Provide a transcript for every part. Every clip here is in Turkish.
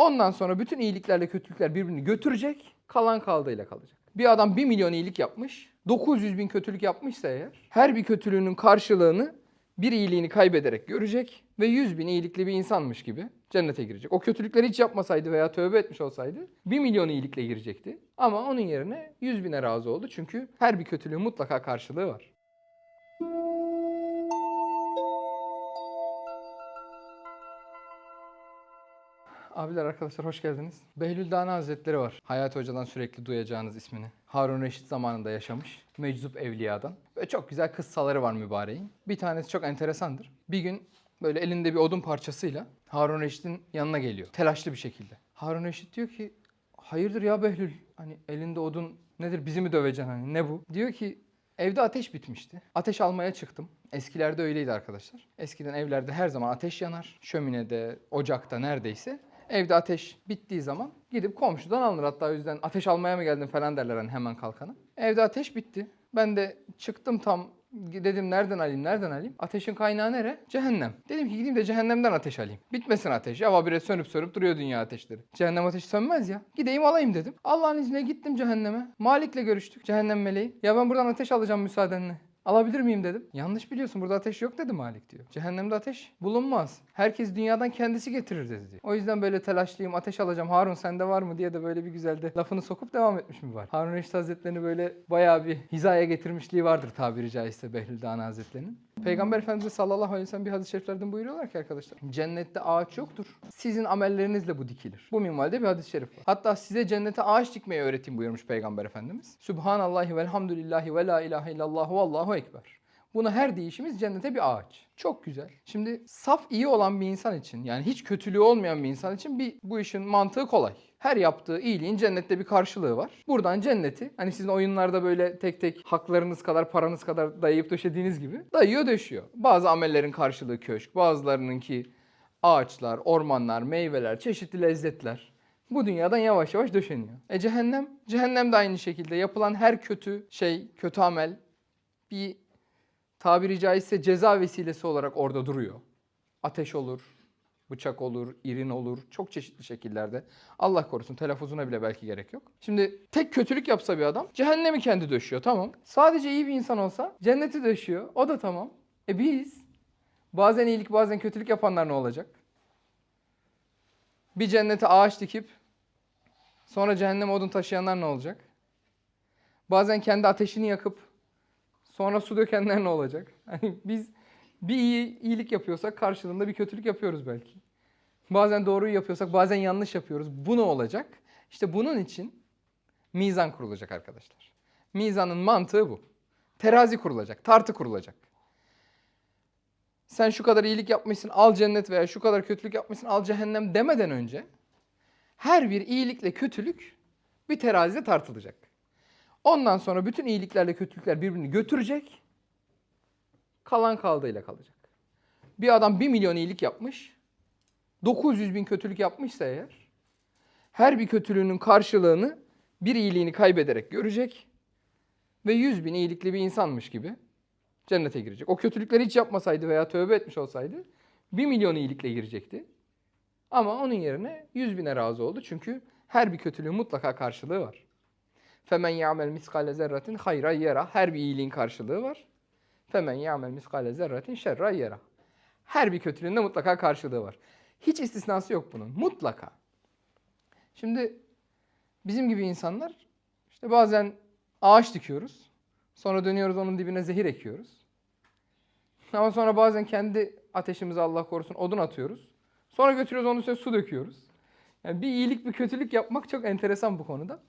Ondan sonra bütün iyiliklerle kötülükler birbirini götürecek. Kalan kaldığıyla kalacak. Bir adam 1 milyon iyilik yapmış. 900 bin kötülük yapmışsa eğer her bir kötülüğünün karşılığını bir iyiliğini kaybederek görecek ve 100 bin iyilikli bir insanmış gibi cennete girecek. O kötülükleri hiç yapmasaydı veya tövbe etmiş olsaydı 1 milyon iyilikle girecekti. Ama onun yerine 100 bine razı oldu çünkü her bir kötülüğün mutlaka karşılığı var. Abiler arkadaşlar hoş geldiniz. Behlül Dana Hazretleri var. Hayati Hoca'dan sürekli duyacağınız ismini. Harun Reşit zamanında yaşamış. Meczup Evliya'dan. Ve çok güzel kıssaları var mübareğin. Bir tanesi çok enteresandır. Bir gün böyle elinde bir odun parçasıyla Harun Reşit'in yanına geliyor. Telaşlı bir şekilde. Harun Reşit diyor ki hayırdır ya Behlül? Hani elinde odun nedir bizi mi döveceksin hani ne bu? Diyor ki Evde ateş bitmişti. Ateş almaya çıktım. Eskilerde öyleydi arkadaşlar. Eskiden evlerde her zaman ateş yanar. Şöminede, ocakta neredeyse. Evde ateş bittiği zaman gidip komşudan alınır. Hatta o yüzden ateş almaya mı geldin falan derler hani hemen kalkana. Evde ateş bitti. Ben de çıktım tam dedim nereden alayım nereden alayım? Ateşin kaynağı nere? Cehennem. Dedim ki gideyim de cehennemden ateş alayım. Bitmesin ateş. Ya habire sönüp sönüp duruyor dünya ateşleri. Cehennem ateşi sönmez ya. Gideyim alayım dedim. Allah'ın izniyle gittim cehenneme. Malik'le görüştük cehennem meleği. Ya ben buradan ateş alacağım müsaadenle. Alabilir miyim dedim. Yanlış biliyorsun burada ateş yok dedi Malik diyor. Cehennemde ateş bulunmaz. Herkes dünyadan kendisi getirir dedi diyor. O yüzden böyle telaşlıyım ateş alacağım Harun sende var mı diye de böyle bir güzel de lafını sokup devam etmiş mi var. Harun Reşit Hazretleri'ni böyle bayağı bir hizaya getirmişliği vardır tabiri caizse Behlül Dana Hazretleri'nin. Peygamber Efendimiz sallallahu aleyhi ve sellem bir hadis-i şeriflerden buyuruyorlar ki arkadaşlar. Cennette ağaç yoktur. Sizin amellerinizle bu dikilir. Bu minvalde bir hadis-i şerif var. Hatta size cennete ağaç dikmeyi öğreteyim buyurmuş Peygamber Efendimiz. Subhanallahi velhamdülillahi ve la ilahe illallah ve allahu ekber. Buna her değişimiz cennete bir ağaç. Çok güzel. Şimdi saf iyi olan bir insan için yani hiç kötülüğü olmayan bir insan için bir bu işin mantığı kolay. Her yaptığı iyiliğin cennette bir karşılığı var. Buradan cenneti hani sizin oyunlarda böyle tek tek haklarınız kadar paranız kadar dayayıp döşediğiniz gibi dayıyor döşüyor. Bazı amellerin karşılığı köşk, bazılarınınki ağaçlar, ormanlar, meyveler, çeşitli lezzetler. Bu dünyadan yavaş yavaş döşeniyor. E cehennem? Cehennem de aynı şekilde yapılan her kötü şey, kötü amel bir tabiri caizse ceza vesilesi olarak orada duruyor. Ateş olur, bıçak olur, irin olur, çok çeşitli şekillerde. Allah korusun telaffuzuna bile belki gerek yok. Şimdi tek kötülük yapsa bir adam cehennemi kendi döşüyor tamam. Sadece iyi bir insan olsa cenneti döşüyor o da tamam. E biz bazen iyilik bazen kötülük yapanlar ne olacak? Bir cennete ağaç dikip sonra cehenneme odun taşıyanlar ne olacak? Bazen kendi ateşini yakıp Sonra su dökenler ne olacak? Hani biz bir iyi iyilik yapıyorsak karşılığında bir kötülük yapıyoruz belki. Bazen doğruyu yapıyorsak bazen yanlış yapıyoruz. Bu ne olacak? İşte bunun için mizan kurulacak arkadaşlar. Mizanın mantığı bu. Terazi kurulacak, tartı kurulacak. Sen şu kadar iyilik yapmışsın al cennet veya şu kadar kötülük yapmışsın al cehennem demeden önce her bir iyilikle kötülük bir terazide tartılacak. Ondan sonra bütün iyiliklerle kötülükler birbirini götürecek. Kalan kaldığıyla kalacak. Bir adam 1 milyon iyilik yapmış. 900 bin kötülük yapmışsa eğer her bir kötülüğünün karşılığını bir iyiliğini kaybederek görecek ve 100 bin iyilikli bir insanmış gibi cennete girecek. O kötülükleri hiç yapmasaydı veya tövbe etmiş olsaydı 1 milyon iyilikle girecekti. Ama onun yerine 100 bine razı oldu çünkü her bir kötülüğün mutlaka karşılığı var. Femen ya'mel miskale zerratin hayra yera. Her bir iyiliğin karşılığı var. Femen ya'mel miskale zerratin şerra yera. Her bir kötülüğün de mutlaka karşılığı var. Hiç istisnası yok bunun. Mutlaka. Şimdi bizim gibi insanlar işte bazen ağaç dikiyoruz. Sonra dönüyoruz onun dibine zehir ekiyoruz. Ama sonra bazen kendi ateşimize Allah korusun odun atıyoruz. Sonra götürüyoruz onun üstüne su döküyoruz. Yani bir iyilik bir kötülük yapmak çok enteresan bu konuda.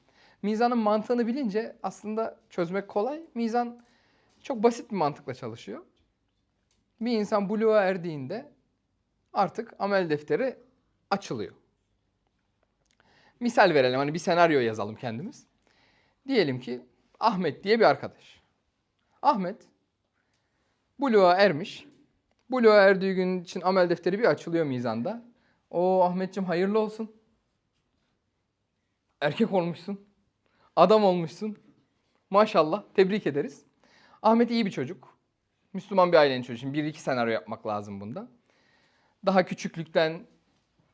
Mizanın mantığını bilince aslında çözmek kolay. Mizan çok basit bir mantıkla çalışıyor. Bir insan buluğa erdiğinde artık amel defteri açılıyor. Misal verelim hani bir senaryo yazalım kendimiz. Diyelim ki Ahmet diye bir arkadaş. Ahmet buluğa ermiş. Buluğa erdiği gün için amel defteri bir açılıyor mizanda. O Ahmetciğim hayırlı olsun. Erkek olmuşsun. Adam olmuşsun. Maşallah. Tebrik ederiz. Ahmet iyi bir çocuk. Müslüman bir ailenin çocuğu. Şimdi bir iki senaryo yapmak lazım bunda. Daha küçüklükten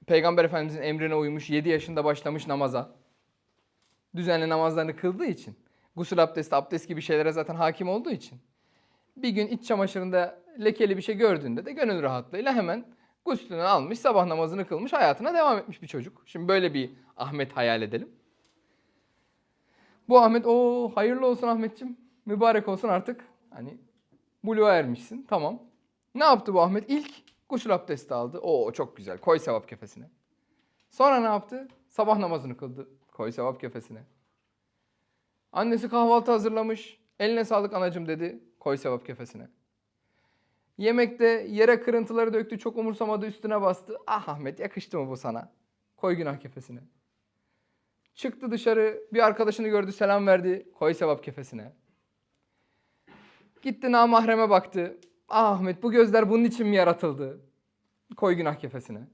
Peygamber Efendimizin emrine uymuş 7 yaşında başlamış namaza. Düzenli namazlarını kıldığı için. Gusül abdesti, abdest gibi şeylere zaten hakim olduğu için. Bir gün iç çamaşırında lekeli bir şey gördüğünde de gönül rahatlığıyla hemen guslünü almış, sabah namazını kılmış, hayatına devam etmiş bir çocuk. Şimdi böyle bir Ahmet hayal edelim. Bu Ahmet, o hayırlı olsun Ahmetçim, mübarek olsun artık. Hani buluğa ermişsin, tamam. Ne yaptı bu Ahmet? İlk gusül abdesti aldı. Oo çok güzel, koy sevap kefesine. Sonra ne yaptı? Sabah namazını kıldı, koy sevap kefesine. Annesi kahvaltı hazırlamış. Eline sağlık anacım dedi. Koy sevap kefesine. Yemekte yere kırıntıları döktü. Çok umursamadı üstüne bastı. Ah Ahmet yakıştı mı bu sana? Koy günah kefesine. Çıktı dışarı bir arkadaşını gördü selam verdi. Koy sevap kefesine. Gitti namahreme baktı. Ah Ahmet bu gözler bunun için mi yaratıldı? Koy günah kefesine.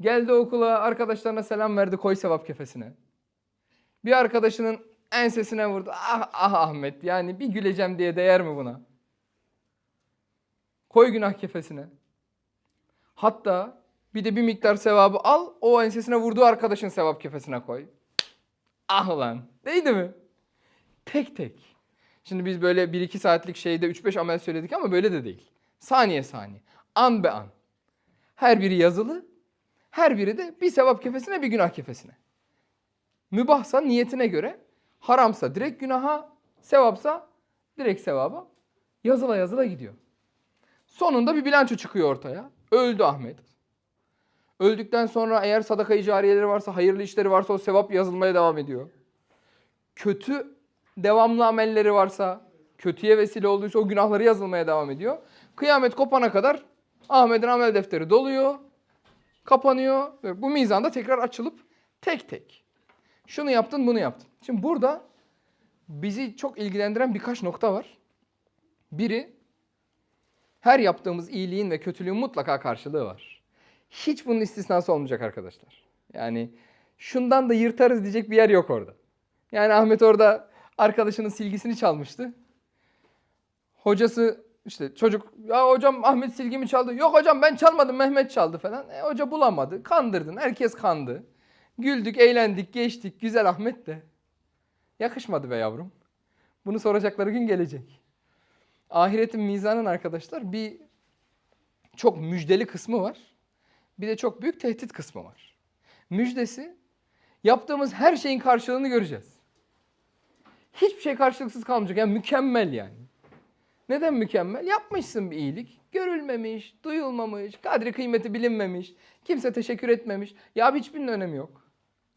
Geldi okula arkadaşlarına selam verdi. Koy sevap kefesine. Bir arkadaşının ensesine vurdu. Ah ah Ahmet yani bir güleceğim diye değer mi buna? Koy günah kefesine. Hatta bir de bir miktar sevabı al o ensesine vurduğu arkadaşın sevap kefesine koy. Ah lan değdi mi? Tek tek. Şimdi biz böyle 1-2 saatlik şeyde 3-5 amel söyledik ama böyle de değil. Saniye saniye. An be an. Her biri yazılı. Her biri de bir sevap kefesine bir günah kefesine. Mübahsa niyetine göre, haramsa direkt günaha, sevapsa direkt sevaba yazıla yazıla gidiyor. Sonunda bir bilanço çıkıyor ortaya. Öldü Ahmet. Öldükten sonra eğer sadaka cariyeleri varsa, hayırlı işleri varsa o sevap yazılmaya devam ediyor. Kötü devamlı amelleri varsa, kötüye vesile olduysa o günahları yazılmaya devam ediyor. Kıyamet kopana kadar Ahmet'in amel defteri doluyor, kapanıyor ve bu mizanda tekrar açılıp tek tek şunu yaptın, bunu yaptın. Şimdi burada bizi çok ilgilendiren birkaç nokta var. Biri, her yaptığımız iyiliğin ve kötülüğün mutlaka karşılığı var. Hiç bunun istisnası olmayacak arkadaşlar. Yani şundan da yırtarız diyecek bir yer yok orada. Yani Ahmet orada arkadaşının silgisini çalmıştı. Hocası işte çocuk ya hocam Ahmet silgimi çaldı. Yok hocam ben çalmadım Mehmet çaldı falan. E, hoca bulamadı. Kandırdın. Herkes kandı. Güldük, eğlendik, geçtik. Güzel Ahmet de. Yakışmadı be yavrum. Bunu soracakları gün gelecek. Ahiretin mizanın arkadaşlar bir çok müjdeli kısmı var. Bir de çok büyük tehdit kısmı var. Müjdesi yaptığımız her şeyin karşılığını göreceğiz. Hiçbir şey karşılıksız kalmayacak. Yani mükemmel yani. Neden mükemmel? Yapmışsın bir iyilik. Görülmemiş, duyulmamış, kadri kıymeti bilinmemiş. Kimse teşekkür etmemiş. Ya hiçbirinin önemi yok.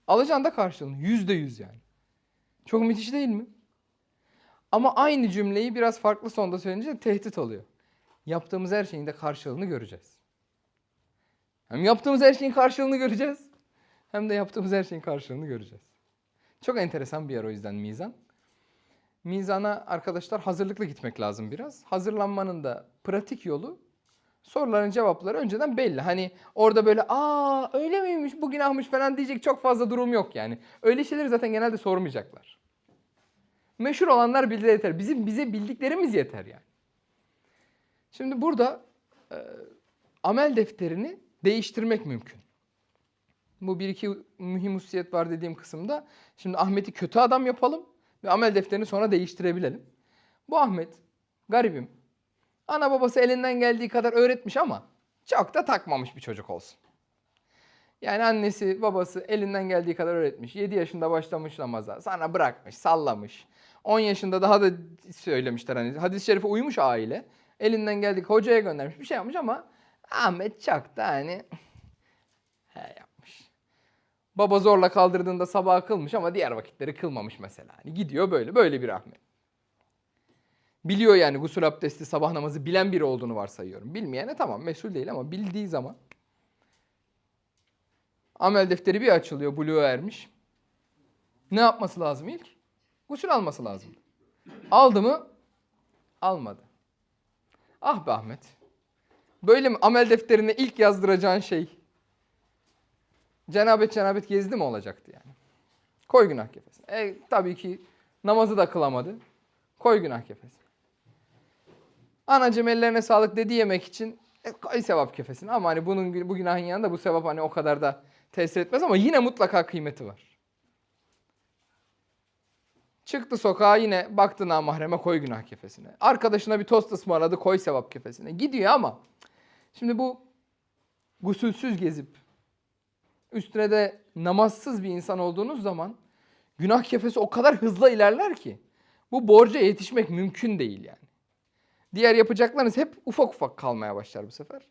Alacaksın da karşılığını. Yüzde yüz yani. Çok müthiş değil mi? Ama aynı cümleyi biraz farklı sonda söyleyince tehdit oluyor. Yaptığımız her şeyin de karşılığını göreceğiz. Hem yaptığımız her şeyin karşılığını göreceğiz. Hem de yaptığımız her şeyin karşılığını göreceğiz. Çok enteresan bir yer o yüzden mizan. Mizana arkadaşlar hazırlıklı gitmek lazım biraz. Hazırlanmanın da pratik yolu soruların cevapları önceden belli. Hani orada böyle aa öyle miymiş bu günahmış falan diyecek çok fazla durum yok yani. Öyle şeyleri zaten genelde sormayacaklar. Meşhur olanlar bildi yeter. Bizim bize bildiklerimiz yeter yani. Şimdi burada e, amel defterini değiştirmek mümkün. Bu bir iki mühim hususiyet var dediğim kısımda. Şimdi Ahmet'i kötü adam yapalım ve amel defterini sonra değiştirebilelim. Bu Ahmet garibim. Ana babası elinden geldiği kadar öğretmiş ama çok da takmamış bir çocuk olsun. Yani annesi babası elinden geldiği kadar öğretmiş. 7 yaşında başlamış namaza. Sonra bırakmış, sallamış. 10 yaşında daha da söylemişler hani hadis-i şerife uymuş aile. Elinden geldiği hocaya göndermiş bir şey yapmış ama Ahmet çok da hani he yapmış. Baba zorla kaldırdığında sabah kılmış ama diğer vakitleri kılmamış mesela. Hani gidiyor böyle böyle bir Ahmet. Biliyor yani gusül abdesti sabah namazı bilen biri olduğunu varsayıyorum. Bilmeyene tamam mesul değil ama bildiği zaman amel defteri bir açılıyor buluğa ermiş. Ne yapması lazım ilk? Gusül alması lazım. Aldı mı? Almadı. Ah be Ahmet. Böyle mi amel defterine ilk yazdıracağın şey cenabet cenabet gezdi mi olacaktı yani? Koy günah kefesine. E tabii ki namazı da kılamadı. Koy günah kefesine. Anacım ellerine sağlık dedi yemek için E, koy sevap kefesine ama hani bunun bu günahın yanında bu sevap hani o kadar da tesir etmez ama yine mutlaka kıymeti var. Çıktı sokağa yine baktı namahreme koy günah kefesine. Arkadaşına bir tost ısmarladı koy sevap kefesine. Gidiyor ama şimdi bu gusülsüz gezip üstüne namazsız bir insan olduğunuz zaman günah kefesi o kadar hızlı ilerler ki bu borca yetişmek mümkün değil yani. Diğer yapacaklarınız hep ufak ufak kalmaya başlar bu sefer.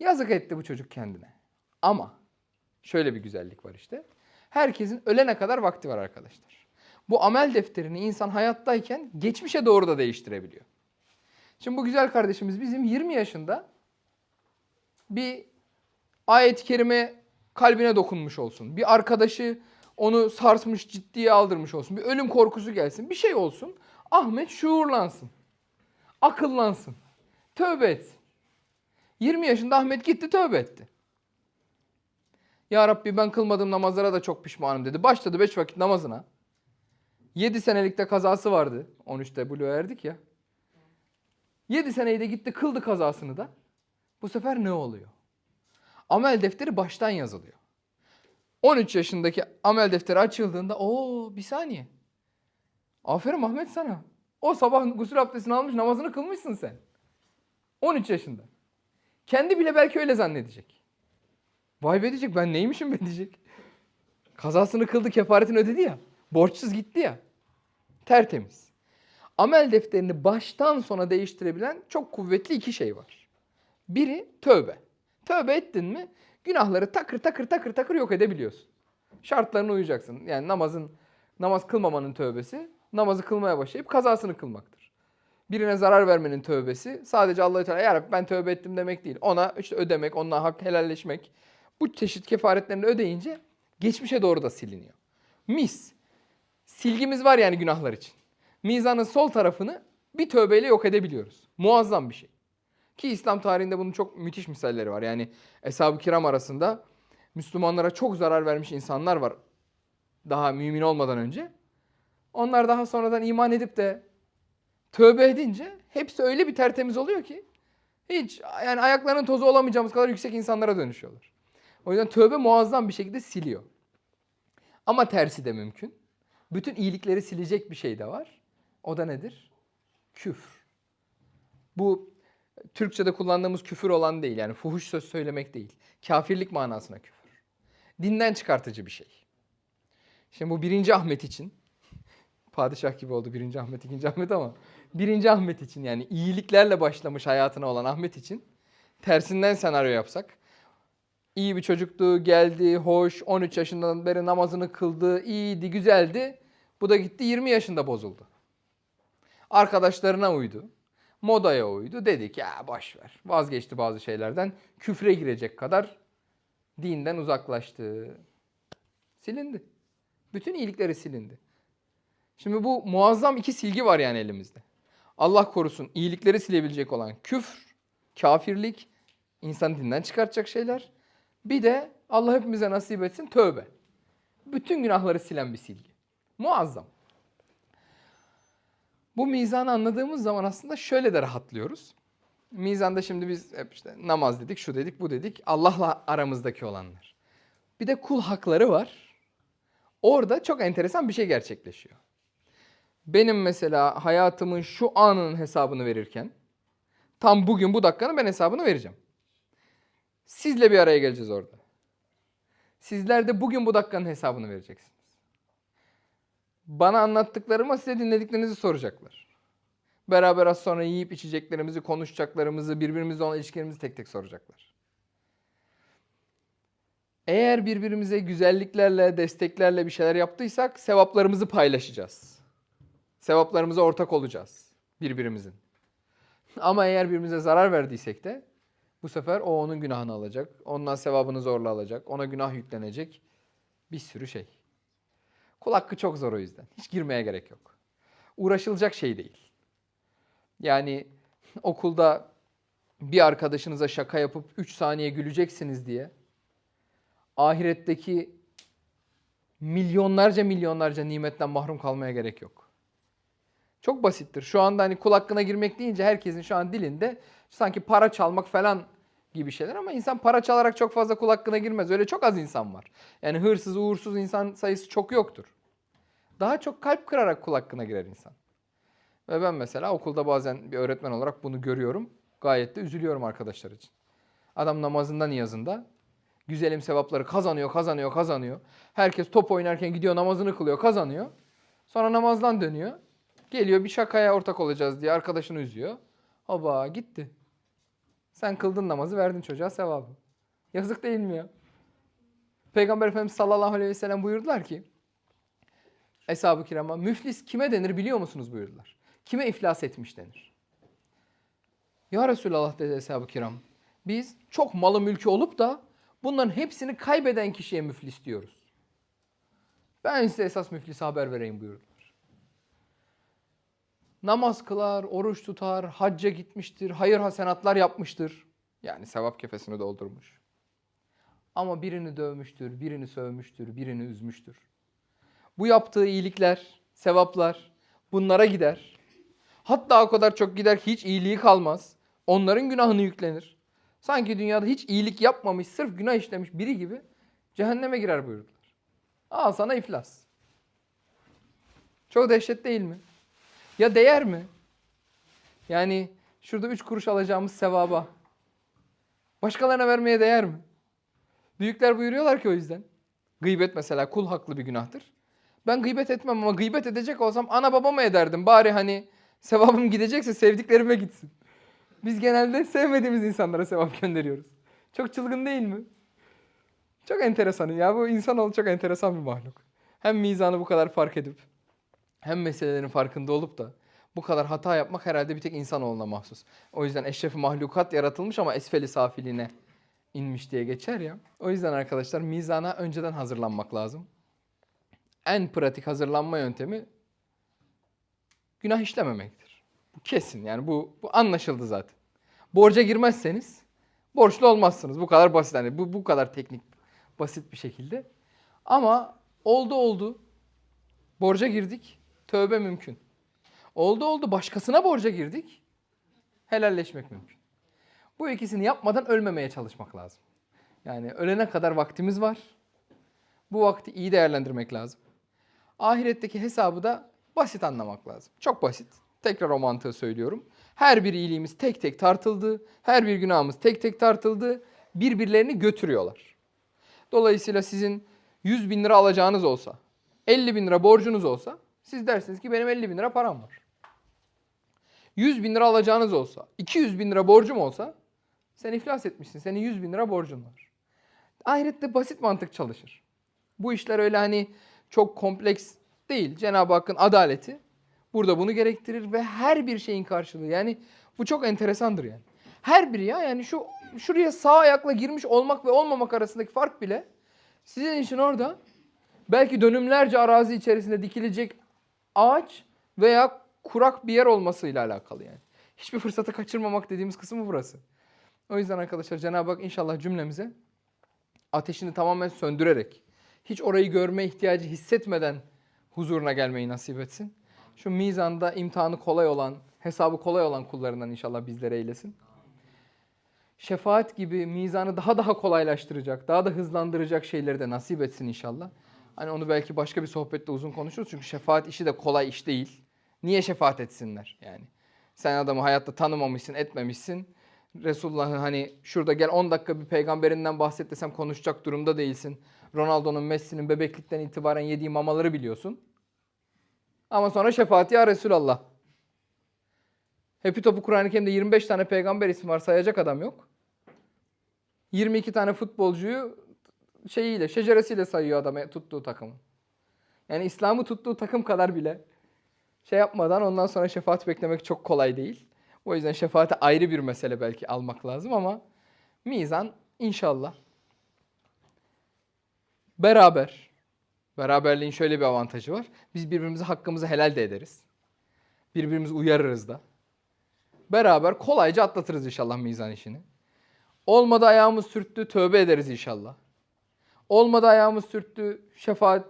Yazık etti bu çocuk kendine. Ama şöyle bir güzellik var işte. Herkesin ölene kadar vakti var arkadaşlar. Bu amel defterini insan hayattayken geçmişe doğru da değiştirebiliyor. Şimdi bu güzel kardeşimiz bizim 20 yaşında bir ayet-i kerime kalbine dokunmuş olsun. Bir arkadaşı onu sarsmış, ciddiye aldırmış olsun. Bir ölüm korkusu gelsin. Bir şey olsun. Ahmet şuurlansın. Akıllansın. Tövbe etsin. 20 yaşında Ahmet gitti tövbe etti. Ya Rabbi ben kılmadığım namazlara da çok pişmanım dedi. Başladı 5 vakit namazına. 7 senelikte kazası vardı. 13'te buluğa erdik ya. 7 seneyi de gitti kıldı kazasını da. Bu sefer ne oluyor? Amel defteri baştan yazılıyor. 13 yaşındaki amel defteri açıldığında o bir saniye. Aferin Ahmet sana. O sabah gusül abdestini almış namazını kılmışsın sen. 13 yaşında. Kendi bile belki öyle zannedecek. Vay be diyecek ben neymişim be diyecek. Kazasını kıldı kefaretini ödedi ya. Borçsuz gitti ya. Tertemiz. Amel defterini baştan sona değiştirebilen çok kuvvetli iki şey var. Biri tövbe. Tövbe ettin mi günahları takır takır takır takır yok edebiliyorsun. Şartlarına uyacaksın. Yani namazın namaz kılmamanın tövbesi namazı kılmaya başlayıp kazasını kılmaktır. Birine zarar vermenin tövbesi sadece Allahü Teala ya Rabbi ben tövbe ettim demek değil. Ona işte ödemek, onunla hak helalleşmek. Bu çeşit kefaretlerini ödeyince geçmişe doğru da siliniyor. Mis. Silgimiz var yani günahlar için. Mizanın sol tarafını bir tövbeyle yok edebiliyoruz. Muazzam bir şey. Ki İslam tarihinde bunun çok müthiş misalleri var. Yani Eshab-ı Kiram arasında Müslümanlara çok zarar vermiş insanlar var. Daha mümin olmadan önce. Onlar daha sonradan iman edip de tövbe edince hepsi öyle bir tertemiz oluyor ki hiç yani ayaklarının tozu olamayacağımız kadar yüksek insanlara dönüşüyorlar. O yüzden tövbe muazzam bir şekilde siliyor. Ama tersi de mümkün. Bütün iyilikleri silecek bir şey de var. O da nedir? Küfür. Bu Türkçe'de kullandığımız küfür olan değil. Yani fuhuş söz söylemek değil. Kafirlik manasına küfür. Dinden çıkartıcı bir şey. Şimdi bu birinci Ahmet için padişah gibi oldu birinci Ahmet, ikinci Ahmet ama birinci Ahmet için yani iyiliklerle başlamış hayatına olan Ahmet için tersinden senaryo yapsak iyi bir çocuktu, geldi, hoş, 13 yaşından beri namazını kıldı, iyiydi, güzeldi. Bu da gitti 20 yaşında bozuldu. Arkadaşlarına uydu. Modaya uydu. Dedik ya boş ver. Vazgeçti bazı şeylerden. Küfre girecek kadar dinden uzaklaştı. Silindi. Bütün iyilikleri silindi. Şimdi bu muazzam iki silgi var yani elimizde. Allah korusun iyilikleri silebilecek olan küfür, kafirlik, insan dinden çıkartacak şeyler. Bir de Allah hepimize nasip etsin tövbe. Bütün günahları silen bir silgi. Muazzam. Bu mizanı anladığımız zaman aslında şöyle de rahatlıyoruz. Mizanda şimdi biz hep işte namaz dedik, şu dedik, bu dedik. Allah'la aramızdaki olanlar. Bir de kul hakları var. Orada çok enteresan bir şey gerçekleşiyor. Benim mesela hayatımın şu anının hesabını verirken tam bugün bu dakikanın ben hesabını vereceğim. Sizle bir araya geleceğiz orada. Sizler de bugün bu dakikanın hesabını vereceksiniz. Bana anlattıklarıma size dinlediklerinizi soracaklar. Beraber az sonra yiyip içeceklerimizi, konuşacaklarımızı, birbirimizle olan ilişkilerimizi tek tek soracaklar. Eğer birbirimize güzelliklerle, desteklerle bir şeyler yaptıysak sevaplarımızı paylaşacağız. Sevaplarımıza ortak olacağız birbirimizin. Ama eğer birbirimize zarar verdiysek de bu sefer o onun günahını alacak. Ondan sevabını zorla alacak. Ona günah yüklenecek. Bir sürü şey. Kul hakkı çok zor o yüzden. Hiç girmeye gerek yok. Uğraşılacak şey değil. Yani okulda bir arkadaşınıza şaka yapıp 3 saniye güleceksiniz diye ahiretteki milyonlarca milyonlarca nimetten mahrum kalmaya gerek yok. Çok basittir. Şu anda hani kul hakkına girmek deyince herkesin şu an dilinde Sanki para çalmak falan gibi şeyler ama insan para çalarak çok fazla kul hakkına girmez. Öyle çok az insan var. Yani hırsız, uğursuz insan sayısı çok yoktur. Daha çok kalp kırarak kul hakkına girer insan. Ve ben mesela okulda bazen bir öğretmen olarak bunu görüyorum. Gayet de üzülüyorum arkadaşlar için. Adam namazında niyazında güzelim sevapları kazanıyor, kazanıyor, kazanıyor. Herkes top oynarken gidiyor namazını kılıyor, kazanıyor. Sonra namazdan dönüyor. Geliyor bir şakaya ortak olacağız diye arkadaşını üzüyor. Oba gitti. Sen kıldın namazı verdin çocuğa sevabı. Yazık değil mi ya? Peygamber Efendimiz sallallahu aleyhi ve sellem buyurdular ki Eshab-ı kirama müflis kime denir biliyor musunuz buyurdular. Kime iflas etmiş denir. Ya Resulallah dedi Eshab-ı kiram. Biz çok malı mülkü olup da bunların hepsini kaybeden kişiye müflis diyoruz. Ben size esas müflis haber vereyim buyurdular. Namaz kılar, oruç tutar, hacca gitmiştir, hayır hasenatlar yapmıştır. Yani sevap kefesini doldurmuş. Ama birini dövmüştür, birini sövmüştür, birini üzmüştür. Bu yaptığı iyilikler, sevaplar bunlara gider. Hatta o kadar çok gider ki hiç iyiliği kalmaz. Onların günahını yüklenir. Sanki dünyada hiç iyilik yapmamış, sırf günah işlemiş biri gibi cehenneme girer buyurdular. Al sana iflas. Çok dehşet değil mi? Ya değer mi? Yani şurada üç kuruş alacağımız sevaba başkalarına vermeye değer mi? Büyükler buyuruyorlar ki o yüzden. Gıybet mesela kul haklı bir günahtır. Ben gıybet etmem ama gıybet edecek olsam ana babama ederdim. Bari hani sevabım gidecekse sevdiklerime gitsin. Biz genelde sevmediğimiz insanlara sevap gönderiyoruz. Çok çılgın değil mi? Çok enteresan ya. Bu insanoğlu çok enteresan bir mahluk. Hem mizanı bu kadar fark edip hem meselelerin farkında olup da bu kadar hata yapmak herhalde bir tek insanoğluna mahsus. O yüzden eşrefi mahlukat yaratılmış ama esfeli safiliğine inmiş diye geçer ya. O yüzden arkadaşlar mizana önceden hazırlanmak lazım. En pratik hazırlanma yöntemi günah işlememektir. Bu kesin yani bu, bu anlaşıldı zaten. Borca girmezseniz borçlu olmazsınız. Bu kadar basit yani bu, bu kadar teknik basit bir şekilde. Ama oldu oldu. Borca girdik. Tövbe mümkün. Oldu oldu başkasına borca girdik. Helalleşmek mümkün. Bu ikisini yapmadan ölmemeye çalışmak lazım. Yani ölene kadar vaktimiz var. Bu vakti iyi değerlendirmek lazım. Ahiretteki hesabı da basit anlamak lazım. Çok basit. Tekrar o mantığı söylüyorum. Her bir iyiliğimiz tek tek tartıldı. Her bir günahımız tek tek tartıldı. Birbirlerini götürüyorlar. Dolayısıyla sizin 100 bin lira alacağınız olsa, 50 bin lira borcunuz olsa siz dersiniz ki benim 50 bin lira param var. 100 bin lira alacağınız olsa, 200 bin lira borcum olsa sen iflas etmişsin. Senin 100 bin lira borcun var. Ahirette basit mantık çalışır. Bu işler öyle hani çok kompleks değil. Cenab-ı Hakk'ın adaleti burada bunu gerektirir ve her bir şeyin karşılığı. Yani bu çok enteresandır yani. Her biri ya yani şu şuraya sağ ayakla girmiş olmak ve olmamak arasındaki fark bile sizin için orada belki dönümlerce arazi içerisinde dikilecek ağaç veya kurak bir yer olmasıyla alakalı yani. Hiçbir fırsatı kaçırmamak dediğimiz kısmı burası. O yüzden arkadaşlar Cenab-ı Hak inşallah cümlemize ateşini tamamen söndürerek, hiç orayı görme ihtiyacı hissetmeden huzuruna gelmeyi nasip etsin. Şu mizanda imtihanı kolay olan, hesabı kolay olan kullarından inşallah bizlere eylesin. Şefaat gibi mizanı daha daha kolaylaştıracak, daha da hızlandıracak şeyleri de nasip etsin inşallah. Hani onu belki başka bir sohbette uzun konuşuruz çünkü şefaat işi de kolay iş değil. Niye şefaat etsinler yani? Sen adamı hayatta tanımamışsın, etmemişsin. Resulullah'ı hani şurada gel 10 dakika bir peygamberinden bahset desem konuşacak durumda değilsin. Ronaldo'nun, Messi'nin bebeklikten itibaren yediği mamaları biliyorsun. Ama sonra şefaat ya Resulallah. Hepi topu Kur'an-ı Kerim'de 25 tane peygamber ismi var sayacak adam yok. 22 tane futbolcuyu şeyiyle, şeceresiyle sayıyor adam tuttuğu takımı. Yani İslam'ı tuttuğu takım kadar bile şey yapmadan ondan sonra şefaat beklemek çok kolay değil. O yüzden şefaate ayrı bir mesele belki almak lazım ama mizan inşallah beraber. Beraberliğin şöyle bir avantajı var. Biz birbirimize hakkımızı helal de ederiz. Birbirimizi uyarırız da. Beraber kolayca atlatırız inşallah mizan işini. Olmadı ayağımız sürttü tövbe ederiz inşallah. Olmadı ayağımız sürttü şefaat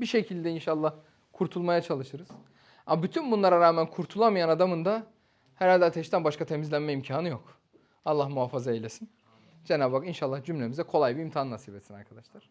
bir şekilde inşallah kurtulmaya çalışırız. Ama bütün bunlara rağmen kurtulamayan adamın da Herhalde ateşten başka temizlenme imkanı yok. Allah muhafaza eylesin. Cenab-ı Hak inşallah cümlemize kolay bir imtihan nasip etsin arkadaşlar.